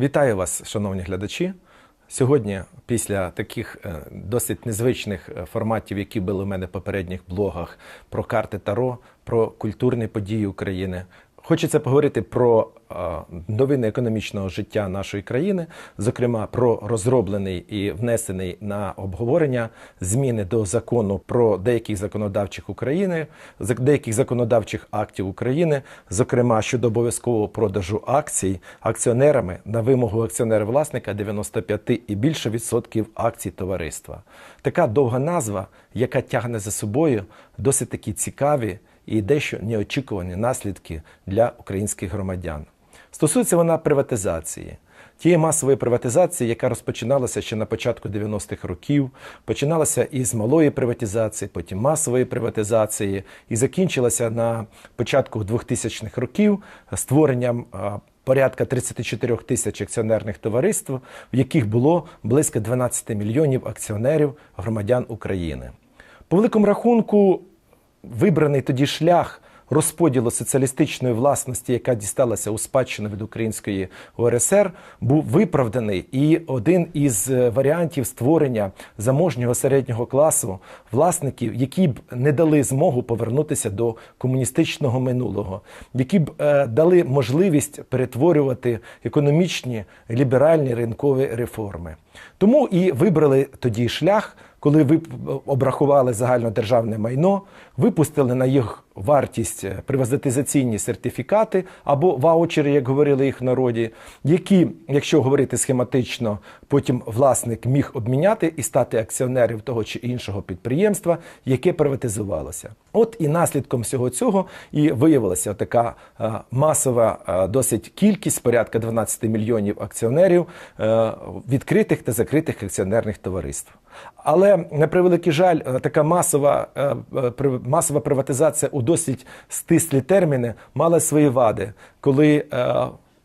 Вітаю вас, шановні глядачі. Сьогодні, після таких е, досить незвичних е, форматів, які були в мене в попередніх блогах про карти Таро, про культурні події України, хочеться поговорити про е, новини економічного життя нашої країни, зокрема про розроблений і внесений на обговорення зміни до закону про деяких законодавчих України, деяких законодавчих актів України, зокрема щодо обов'язкового продажу акцій акціонерами на вимогу акціонера-власника 95 і більше відсотків акцій товариства. Така довга назва, яка тягне за собою досить такі цікаві і дещо неочікувані наслідки для українських громадян. Стосується вона приватизації. Тієї масової приватизації, яка розпочиналася ще на початку 90-х років, починалася із малої приватизації, потім масової приватизації, і закінчилася на початку 2000-х років створенням порядка 34 тисяч акціонерних товариств, в яких було близько 12 мільйонів акціонерів громадян України. По великому рахунку, вибраний тоді шлях розподілу соціалістичної власності, яка дісталася у спадщину від української УРСР, був виправданий. І один із е, варіантів створення заможнього середнього класу власників, які б не дали змогу повернутися до комуністичного минулого, які б е, дали можливість перетворювати економічні ліберальні ринкові реформи. Тому і вибрали тоді шлях коли ви обрахували загальнодержавне майно, випустили на їх вартість е, приватизаційні сертифікати або ваучери, як говорили їх в народі, які, якщо говорити схематично, потім власник міг обміняти і стати акціонером того чи іншого підприємства, яке приватизувалося. От і наслідком всього цього і виявилася така е, масова е, досить кількість, порядка 12 мільйонів акціонерів відкритих та закритих акціонерних товариств. Але на превеликий жаль, е, така масова, е, е, масова приватизація у досить стислі терміни мала свої вади, коли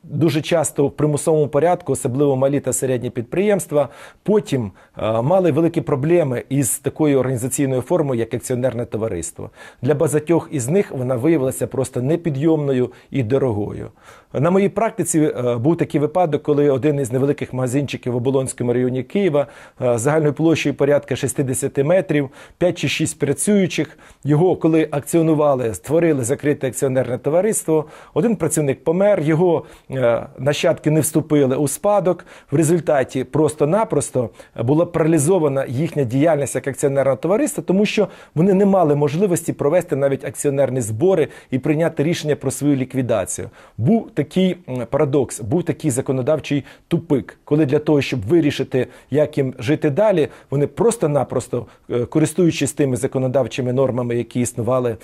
Дуже часто в примусовому порядку, особливо малі та середні підприємства, потім мали великі проблеми із такою організаційною формою, як акціонерне товариство. Для багатьох із них вона виявилася просто непідйомною і дорогою. На моїй практиці е, був такий випадок, коли один із невеликих магазинчиків в Оболонському районі Києва е, загальною площею порядка 60 метрів, 5 чи 6 працюючих. Його, коли акціонували, створили закрите акціонерне товариство. Один працівник помер, його е, нащадки не вступили у спадок. В результаті просто-напросто була паралізована їхня діяльність як акціонерного товариства, тому що вони не мали можливості провести навіть акціонерні збори і прийняти рішення про свою ліквідацію. Був такий м, парадокс, був такий законодавчий тупик, коли для того, щоб вирішити, як їм жити далі, вони просто-напросто, е, користуючись тими законодавчими нормами, які існували е,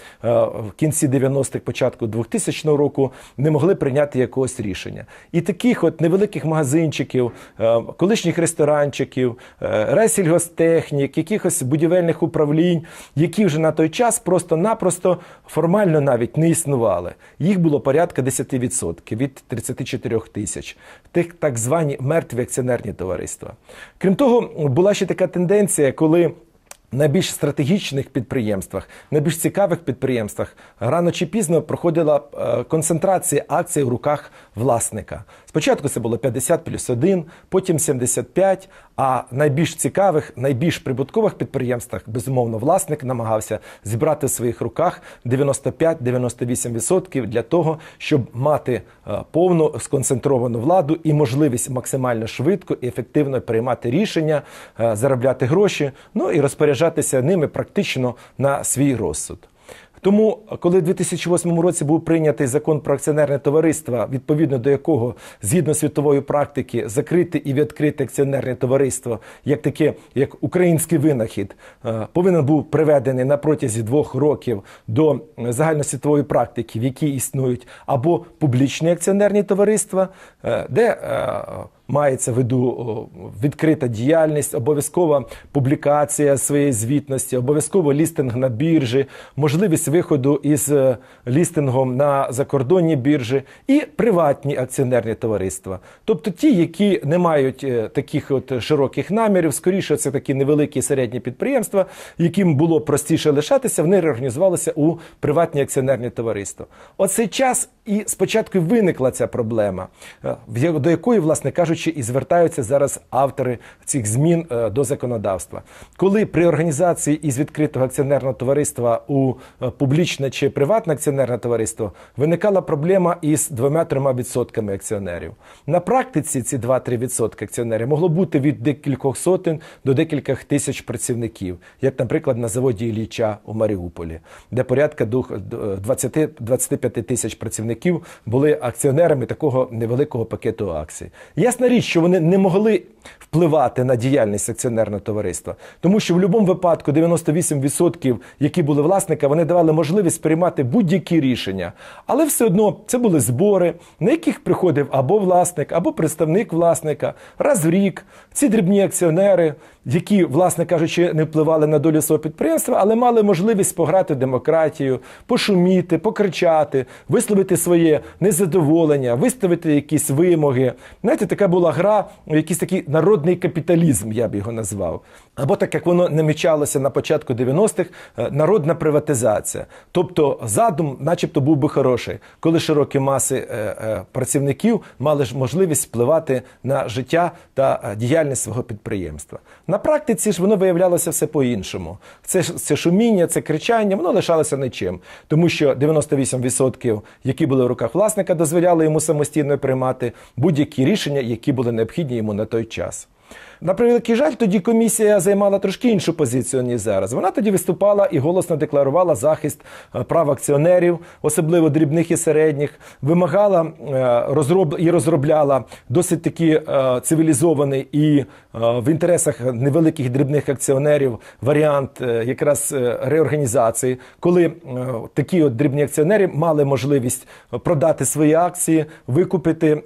в кінці 90-х, початку 2000 року, не могли прийняти якогось рішення. І таких от невеликих магазинчиків, е, колишніх ресторанчиків, райсільгостехнік, якихось будівельних управлінь, які вже на той час просто-напросто формально навіть не існували. Їх було порядка 10% від 34 тисяч. Тих так звані мертві акціонерні товариства. Крім того, була ще така тенденція, коли на більш стратегічних підприємствах, на більш цікавих підприємствах рано чи пізно проходила е, концентрація акцій в руках власника. Спочатку це було 50 плюс 1, потім 75, а найбільш цікавих, найбільш прибуткових підприємствах, безумовно, власник намагався зібрати в своїх руках 95-98% для того, щоб мати е, повну сконцентровану владу і можливість максимально швидко і ефективно приймати рішення, е, заробляти гроші, ну і розпоряджатися ними практично на свій розсуд. Тому, коли в 2008 році був прийнятий закон про акціонерне товариство, відповідно до якого, згідно світової практики, закрите і відкрите акціонерне товариство, як таке, як український винахід, е, повинен був приведений на протязі двох років до загальносвітової практики, в якій існують або публічні акціонерні товариства, е, де е, мається в виду відкрита діяльність, обов'язкова публікація своєї звітності, обов'язково лістинг на біржі, можливість виходу із е, лістингом на закордонні біржі і приватні акціонерні товариства. Тобто ті, які не мають е, таких от широких намірів, скоріше це такі невеликі середні підприємства, яким було простіше лишатися, вони реорганізувалися у приватні акціонерні товариства. Оцей час і спочатку виникла ця проблема, е, до якої, власне кажучи, і звертаються зараз автори цих змін е, до законодавства. Коли при організації із відкритого акціонерного товариства у е, публічне чи приватне акціонерне товариство виникала проблема із двома-трьома відсотками акціонерів. На практиці ці 2-3 відсотки акціонерів могло бути від декількох сотень до декількох тисяч працівників, як, наприклад, на заводі Ілліча у Маріуполі, де порядка 20-25 тисяч працівників були акціонерами такого невеликого пакету акцій. Ясна річ, що вони не могли впливати на діяльність акціонерного товариства, тому що в будь-якому випадку 98%, які були власника, вони давали можливість приймати будь-які рішення. Але все одно це були збори, на яких приходив або власник, або представник власника раз в рік. Ці дрібні акціонери, які, власне кажучи, не впливали на долю свого підприємства, але мали можливість пограти в демократію, пошуміти, покричати, висловити своє незадоволення, виставити якісь вимоги. Знаєте, така була гра, якийсь такий народний капіталізм, я б його назвав. Або так як воно намічалося на початку 90-х, е, народна приватизація. Тобто задум, начебто, був би хороший, коли широкі маси е, е, працівників мали ж можливість впливати на життя та діяльність свого підприємства. На практиці ж воно виявлялося все по-іншому. Це, це шуміння, це кричання, воно лишалося нічим. Тому що 98%, які були в руках власника, дозволяли йому самостійно приймати будь-які рішення, які були необхідні йому на той час. На превеликий жаль, тоді комісія займала трошки іншу позицію, ніж зараз. Вона тоді виступала і голосно декларувала захист е, прав акціонерів, особливо дрібних і середніх, вимагала е, розроб... і розробляла досить таки е, цивілізований і в інтересах невеликих дрібних акціонерів варіант якраз реорганізації, коли такі от дрібні акціонери мали можливість продати свої акції, викупити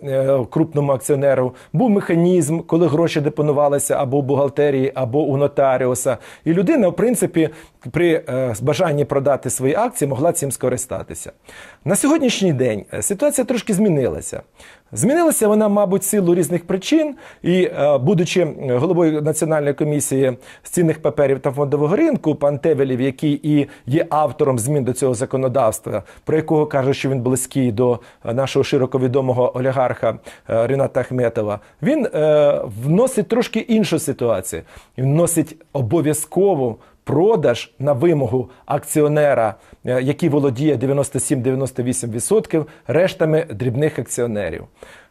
крупному акціонеру. Був механізм, коли гроші депонувалися або в бухгалтерії, або у нотаріуса. І людина, в принципі, при е, бажанні продати свої акції могла цим скористатися. На сьогоднішній день е, ситуація трошки змінилася. Змінилася вона, мабуть, силу різних причин. І, е, будучи головою Національної комісії з цінних паперів та фондового ринку, пан Тевелів, який і є автором змін до цього законодавства, про якого каже, що він близький до нашого широко відомого олігарха Рената Ахметова, він вносить трошки іншу ситуацію. Він вносить обов'язкову продаж на вимогу акціонера, е, який володіє 97-98% рештами дрібних акціонерів.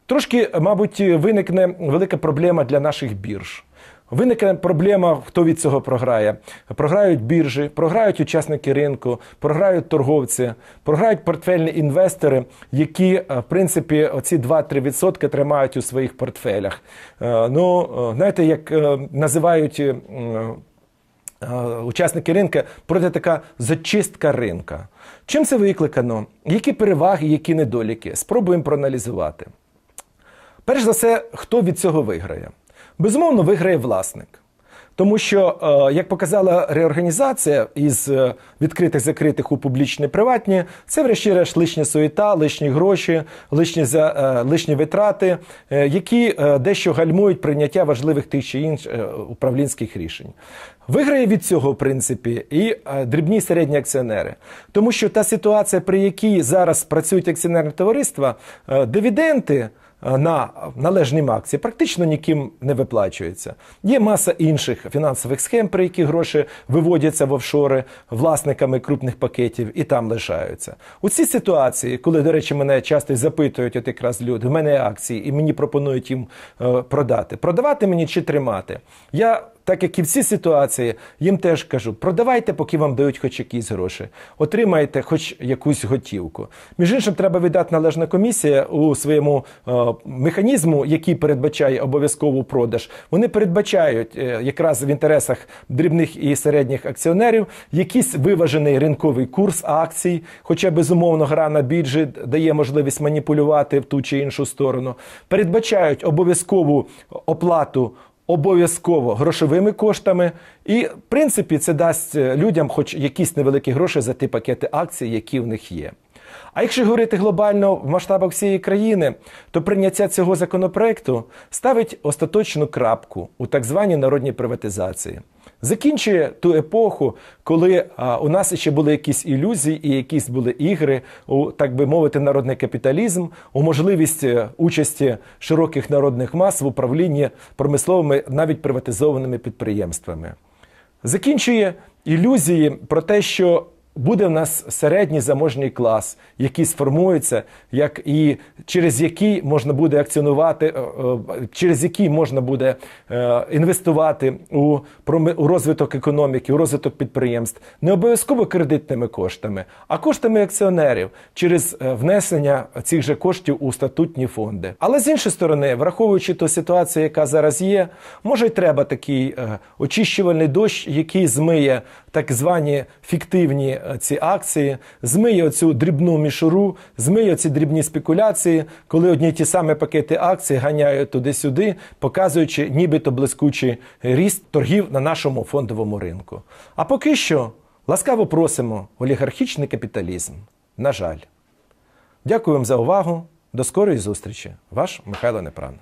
Трошки, мабуть, виникне велика проблема для наших бірж. Виникне проблема, хто від цього програє. Програють біржі, програють учасники ринку, програють торговці, програють портфельні інвестори, які, е, в принципі, оці 2-3% тримають у своїх портфелях. Е, Ну, е, знаєте, як е, називають. Учасники ринку проти така зачистка ринка. Чим це викликано? Які переваги, які недоліки? Спробуємо проаналізувати. Перш за все, хто від цього виграє? Безумовно, виграє власник. Тому що, е, як показала реорганізація із е, відкритих закритих у публічні приватні, це врешті-решт лишня суєта, лишні гроші, лишні, за, е, лишні витрати, які дещо гальмують прийняття важливих тих чи інших управлінських рішень. Виграє від цього, в принципі, і е, дрібні середні акціонери. Тому що та ситуація, при якій зараз працюють акціонерні товариства, е, дивіденти е, на належні акції практично ніким не виплачується. Є маса інших фінансових схем, при яких гроші виводяться в офшори власниками крупних пакетів і там лишаються. У цій ситуації, коли, до речі, мене часто запитують, от якраз люди, в мене акції, і мені пропонують їм продати. Продавати мені чи тримати? Я так як і в цій ситуації, їм теж кажу: продавайте, поки вам дають хоч якісь гроші, отримайте хоч якусь готівку. Між іншим, треба віддати належна комісія у своєму е, механізму, який передбачає обов'язкову продаж. Вони передбачають е, якраз в інтересах дрібних і середніх акціонерів якийсь виважений ринковий курс акцій, хоча безумовно гра на біржі дає можливість маніпулювати в ту чи іншу сторону. Передбачають обов'язкову оплату. Обов'язково грошовими коштами, і в принципі це дасть е, людям хоч якісь невеликі гроші за ті пакети акцій, які в них є. А якщо говорити глобально в масштабах всієї країни, то прийняття цього законопроекту ставить остаточну крапку у так званій народній приватизації. Закінчує ту епоху, коли а, у нас ще були якісь ілюзії і якісь були ігри у, так би мовити, народний капіталізм, у можливість е, участі широких народних мас в управлінні промисловими, навіть приватизованими підприємствами. Закінчує ілюзії про те, що буде в нас середній заможній клас, який сформується, як і через який можна буде акціонувати, е, е, через який можна буде е, інвестувати у, у розвиток економіки, у розвиток підприємств, не обов'язково кредитними коштами, а коштами акціонерів через внесення цих же коштів у статутні фонди. Але з іншої сторони, враховуючи ту ситуацію, яка зараз є, може й треба такий очищувальний дощ, який змиє так звані фіктивні ці акції, змиє оцю дрібну мішуру, змиє ці дрібні спекуляції, коли одні ті самі пакети акцій ганяють туди-сюди, показуючи нібито блискучий ріст торгів на нашому фондовому ринку. А поки що ласкаво просимо олігархічний капіталізм. На жаль. Дякую вам за увагу. До скорої зустрічі. Ваш Михайло Непран.